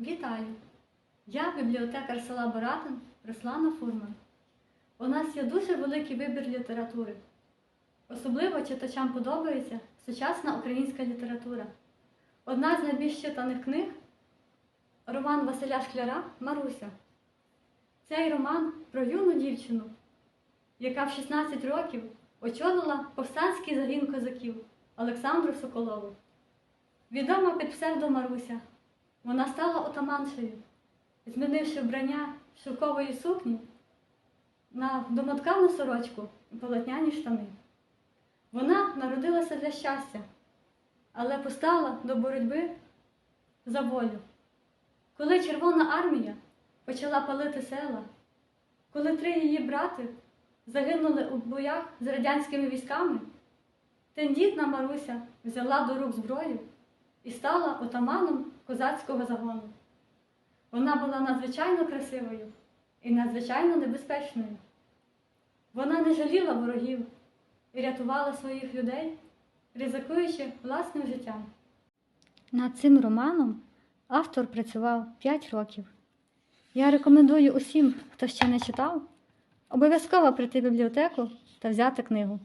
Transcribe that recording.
Вітаю! Я бібліотекар села Боратин Руслана Фурман. У нас є дуже великий вибір літератури. Особливо читачам подобається сучасна українська література. Одна з найбільш читаних книг роман Василя Шкляра Маруся. Цей роман про юну дівчину, яка в 16 років очолила повстанський загін козаків Олександру Соколову. Відома під псевдо Маруся, вона стала отаманшею, змінивши вбрання шовкової сукні на домоткану сорочку і полотняні штани. Вона народилася для щастя, але постала до боротьби за волю. Коли Червона армія почала палити села, коли три її брати загинули у боях з радянськими військами, тендітна Маруся взяла до рук зброю і стала отаманом козацького загону. Вона була надзвичайно красивою і надзвичайно небезпечною. Вона не жаліла ворогів і рятувала своїх людей, ризикуючи власним життям. Над цим романом автор працював 5 років. Я рекомендую усім, хто ще не читав, обов'язково прийти в бібліотеку та взяти книгу.